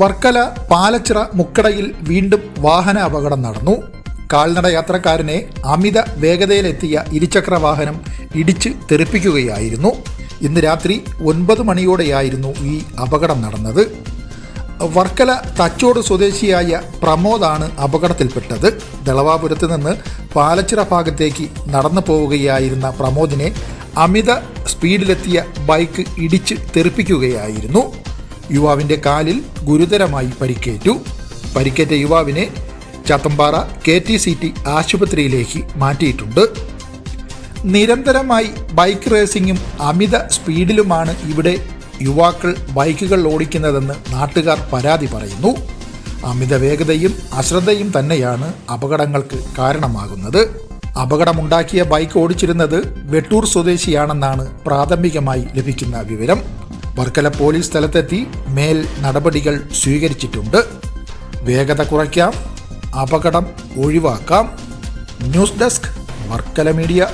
വർക്കല പാലച്ചിറ മുക്കടയിൽ വീണ്ടും വാഹന അപകടം നടന്നു. കാൽനട യാത്രക്കാരനെ അമിത വേഗതയിലെത്തിയ ഇരുചക്ര വാഹനം ഇടിച്ച് തെറിപ്പിക്കുകയായിരുന്നു. ഇന്ന് രാത്രി ഒൻപത് മണിയോടെയായിരുന്നു ഈ അപകടം നടന്നത്. വർക്കല തച്ചോട് സ്വദേശിയായ പ്രമോദാണ് അപകടത്തിൽപ്പെട്ടത്. ദളവാപുരത്ത് നിന്ന് പാലച്ചിറ ഭാഗത്തേക്ക് നടന്നു പോവുകയായിരുന്ന പ്രമോദിനെ അമിത സ്പീഡിലെത്തിയ ബൈക്ക് ഇടിച്ച് തെറിപ്പിക്കുകയായിരുന്നു. യുവാവിന്റെ കാലിൽ ഗുരുതരമായി പരിക്കേറ്റു. പരിക്കേറ്റ യുവാവിനെ Chathampara K T C T ആശുപത്രിയിലേക്ക് മാറ്റിയിട്ടുണ്ട്. നിരന്തരമായി ബൈക്ക് റേസിംഗും അമിത സ്പീഡിലുമാണ് ഇവിടെ യുവാക്കൾ ബൈക്കുകൾ ഓടിക്കുന്നതെന്ന് നാട്ടുകാർ പരാതി പറയുന്നു. അമിത വേഗതയും അശ്രദ്ധയും തന്നെയാണ് അപകടങ്ങൾക്ക് കാരണമാകുന്നത്. അപകടമുണ്ടാക്കിയ ബൈക്ക് ഓടിച്ചിരുന്നത് വെട്ടൂർ സ്വദേശിയാണെന്നാണ് പ്രാഥമികമായി ലഭിക്കുന്ന വിവരം. വർക്കല പോലീസ് സ്ഥലത്തെത്തി മേൽ നടപടികൾ സ്വീകരിച്ചിട്ടുണ്ട്. വേഗത കുറയ്ക്കാം. അപകടം ഒഴിവാക്കാം. News desk Varkala media.